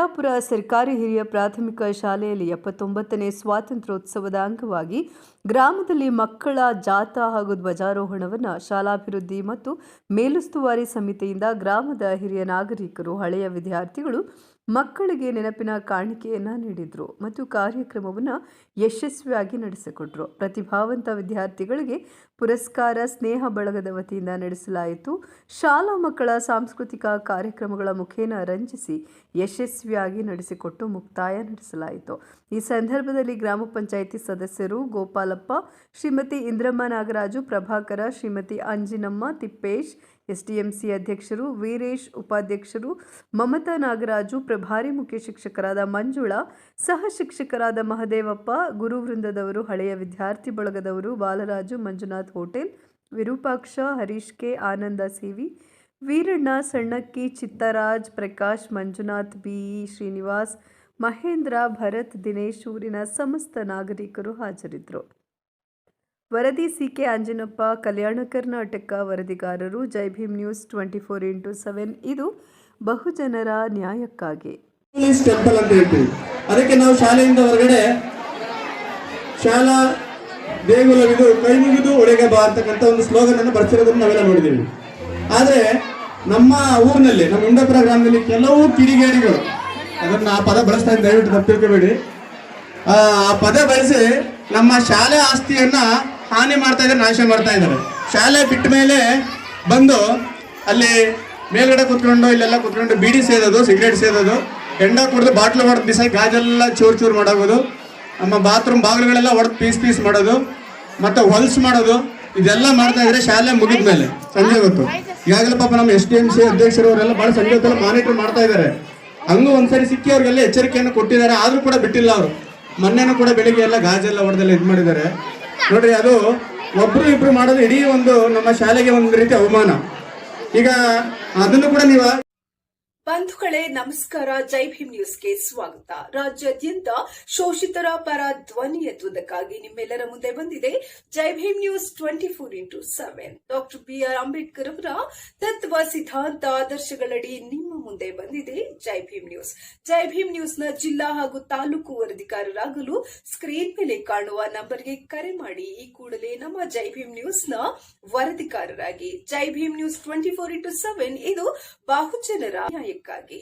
ಯಲ್ಲಾಪುರ ಸರ್ಕಾರಿ ಹಿರಿಯ ಪ್ರಾಥಮಿಕ ಶಾಲೆಯಲ್ಲಿ ಎಪ್ಪತ್ತೊಂಬತ್ತನೇ ಸ್ವಾತಂತ್ರ್ಯೋತ್ಸವದ ಅಂಗವಾಗಿ ಗ್ರಾಮದಲ್ಲಿ ಮಕ್ಕಳ ಜಾಥಾ ಹಾಗೂ ಧ್ವಜಾರೋಹಣವನ್ನು ಶಾಲಾಭಿವೃದ್ಧಿ ಮತ್ತು ಮೇಲುಸ್ತುವಾರಿ ಸಮಿತಿಯಿಂದ ಗ್ರಾಮದ ಹಿರಿಯ ನಾಗರಿಕರು, ಹಳೆಯ ವಿದ್ಯಾರ್ಥಿಗಳು ಮಕ್ಕಳಿಗೆ ನೆನಪಿನ ಕಾಣಿಕೆಯನ್ನು ನೀಡಿದರು ಮತ್ತು ಕಾರ್ಯಕ್ರಮವನ್ನು ಯಶಸ್ವಿಯಾಗಿ ನಡೆಸಿಕೊಟ್ರು. ಪ್ರತಿಭಾವಂತ ವಿದ್ಯಾರ್ಥಿಗಳಿಗೆ ಪುರಸ್ಕಾರ, ಸ್ನೇಹ ಬಳಗದ ವತಿಯಿಂದ ನಡೆಸಲಾಯಿತು. ಶಾಲಾ ಮಕ್ಕಳ ಸಾಂಸ್ಕೃತಿಕ ಕಾರ್ಯಕ್ರಮಗಳ ಮುಖೇನ ರಂಜಿಸಿ ಯಶಸ್ವಿಯಾಗಿ ನಡೆಸಿಕೊಟ್ಟು ಮುಕ್ತಾಯ ನಡೆಸಲಾಯಿತು. ಈ ಸಂದರ್ಭದಲ್ಲಿ ಗ್ರಾಮ ಪಂಚಾಯಿತಿ ಸದಸ್ಯರು ಗೋಪಾಲಪ್ಪ ಶ್ರೀಮತಿ ಇಂದ್ರಮ್ಮ ನಾಗರಾಜು ಪ್ರಭಾಕರ, ಶ್ರೀಮತಿ ಅಂಜಿನಮ್ಮ, ತಿಪ್ಪೇಶ್, ಎಸ್ಡಿಎಂಸಿ ಅಧ್ಯಕ್ಷರು, ವೀರೇಶ್ ಉಪಾಧ್ಯಕ್ಷರು, ಮಮತಾ ನಾಗರಾಜು, ಪ್ರಭಾರಿ ಮುಖ್ಯ ಶಿಕ್ಷಕರಾದ ಮಂಜುಳಾ, ಸಹ ಶಿಕ್ಷಕರಾದ ಮಹದೇವಪ್ಪ, ಗುರುವೃಂದದವರು, ಹಳೆಯ ವಿದ್ಯಾರ್ಥಿ ಬಳಗದವರು Balaraju, Manjunath hotel, Virupaksha, Harish K, Ananda CV, Veeranna, Sannakki, Chittaraj, Prakash, Manjunath, B, Srinivas Mahendra, Bharath, Dinesh ಊರಿನ ಸಮಸ್ತ ನಾಗರಿಕರು ಹಾಜರಿದ್ದರು. ವರದಿ C K Anjanappa, Kalyana Karnataka ವರದಿಗಾರರು, Jai Bhim news twenty four into seven ಇದು ಬಹುಜನರ ನ್ಯಾಯಕ್ಕಾಗಿ. ಟೆಂಪಲ್ ಅಂತ ಹೇಳ್ತೀವಿ. ಅದಕ್ಕೆ ನಾವು ಶಾಲೆಯಿಂದ ಹೊರಗಡೆ ಶಾಲಾ ದೇಗುಲವಿದು ಕೈ ಮುಗಿದು ಒಳಗೆ ಬಾ ಅಂತಕ್ಕಂಥ ಒಂದು ಸ್ಲೋಗನ್ ಅನ್ನು ಬರ್ತಿರೋದನ್ನು ನಾವೆಲ್ಲ ನೋಡಿದ್ದೀವಿ. ಆದರೆ ನಮ್ಮ ಊರಿನಲ್ಲಿ, ನಮ್ಮ ಉಂಡಪುರ ಗ್ರಾಮದಲ್ಲಿ ಕೆಲವು ಕಿಡಿಗೇಡಿಗಳು ಅದನ್ನ ಆ ಪದ ಬಳಸ್ತಾ ಇದ್ದೀನಿ, ದಯವಿಟ್ಟು ತಪ್ಪಿರ್ಕೋಬೇಡಿ ಆ ಪದ ಬಳಸಿ ನಮ್ಮ ಶಾಲೆ ಆಸ್ತಿಯನ್ನ ಹಾನಿ ಮಾಡ್ತಾ ಇದ್ದಾರೆ, ನಾಶ ಮಾಡ್ತಾ ಇದ್ದಾರೆ. ಶಾಲೆ ಬಿಟ್ಟ ಮೇಲೆ ಬಂದು ಅಲ್ಲಿ ಮೇಲ್ಗಡೆ ಕುತ್ಕೊಂಡು, ಇಲ್ಲೆಲ್ಲ ಕುತ್ಕೊಂಡು ಬೀಡಿ ಸೇದೋದು, ಸಿಗರೇಟ್ ಸೇದೋದು ಎಂಡ ಕುಡಿದು ಬಾಟ್ಲು ಹೊಡೆದು ಬಿಸಾಕಿ ಗಾಜೆಲ್ಲ ಚೂರು ಚೂರು ಮಾಡೋದು ನಮ್ಮ ಬಾತ್ರೂಮ್ ಬಾಗಿಲುಗಳೆಲ್ಲ ಹೊಡೆದು ಪೀಸ್ ಪೀಸ್ ಮಾಡೋದು, ಮತ್ತೆ ಹೊಲ್ಸ್ ಮಾಡೋದು, ಇದೆಲ್ಲ ಮಾಡ್ತಾ ಇದ್ರೆ ಶಾಲೆ ಮುಗಿದ ಮೇಲೆ, ಸಂಜೆ ಹೊತ್ತು. ಈಗಾಗಲೇ ಪಾಪ ನಮ್ಮ ಎಸ್ ಡಿ ಎಂ ಸಿ ಅಧ್ಯಕ್ಷರು ಅವರೆಲ್ಲ ಬಹಳ ಸಂಜೆ ಮಾನಿಟರ್ ಮಾಡ್ತಾ ಇದ್ದಾರೆ. ಹಂಗೂ ಒಂದ್ಸರಿ ಸಿಕ್ಕಿ ಅವ್ರಿಗೆಲ್ಲ ಎಚ್ಚರಿಕೆಯನ್ನು ಕೊಟ್ಟಿದ್ದಾರೆ. ಆದ್ರೂ ಕೂಡ ಬಿಟ್ಟಿಲ್ಲ ಅವರು. ಮೊನ್ನೆನೂ ಕೂಡ ಬೆಳಿಗ್ಗೆ ಎಲ್ಲ ಗಾಜೆಲ್ಲ ಹೊಡೆದೆಲ್ಲ ಇದು ಮಾಡಿದ್ದಾರೆ. ನೋಡ್ರಿ, ಅದು ಒಬ್ರು ಇಬ್ರು ಮಾಡೋದು ಇಡೀ ಒಂದು ನಮ್ಮ ಶಾಲೆಗೆ ಒಂದು ರೀತಿ ಅವಮಾನ. ಈಗ ಅದನ್ನು ಕೂಡ ನೀವು ಬಂಧುಗಳೇ, ನಮಸ್ಕಾರ. ಜೈ ಭೀಮ್ ನ್ಯೂಸ್ಗೆ ಸ್ವಾಗತ. ರಾಜ್ಯಾದ್ಯಂತ ಶೋಷಿತರ ಪರ ಧ್ವನಿ ಎತ್ತುವುದಕ್ಕಾಗಿ ನಿಮ್ಮೆಲ್ಲರ ಮುಂದೆ ಬಂದಿದೆ Jai Bhim news twenty four into seven. Doctor B R Ambedkar ಅವರ ತತ್ವ ಸಿದ್ಧಾಂತ ಆದರ್ಶಗಳಡಿ ನಿಮ್ಮ ಮುಂದೆ ಬಂದಿದೆ ಜೈ ಭೀಮ್ ನ್ಯೂಸ್. ಜೈ ಭೀಮ್ ನ್ಯೂಸ್ನ ಜಿಲ್ಲಾ ಹಾಗೂ ತಾಲೂಕು ವರದಿಗಾರರಾಗಲು ಸ್ಕ್ರೀನ್ ಮೇಲೆ ಕಾಣುವ ನಂಬರ್ಗೆ ಕರೆ ಮಾಡಿ. ಈ ಕೂಡಲೇ ನಮ್ಮ ಜೈ ಭೀಮ್ ನ್ಯೂಸ್ನ ವರದಿಗಾರರಾಗಿ. Jai Bhim news twenty four into seven, ಇದು ಬಹುಜನರ ನ್ಯಾಯಕ್ಕಾಗಿ.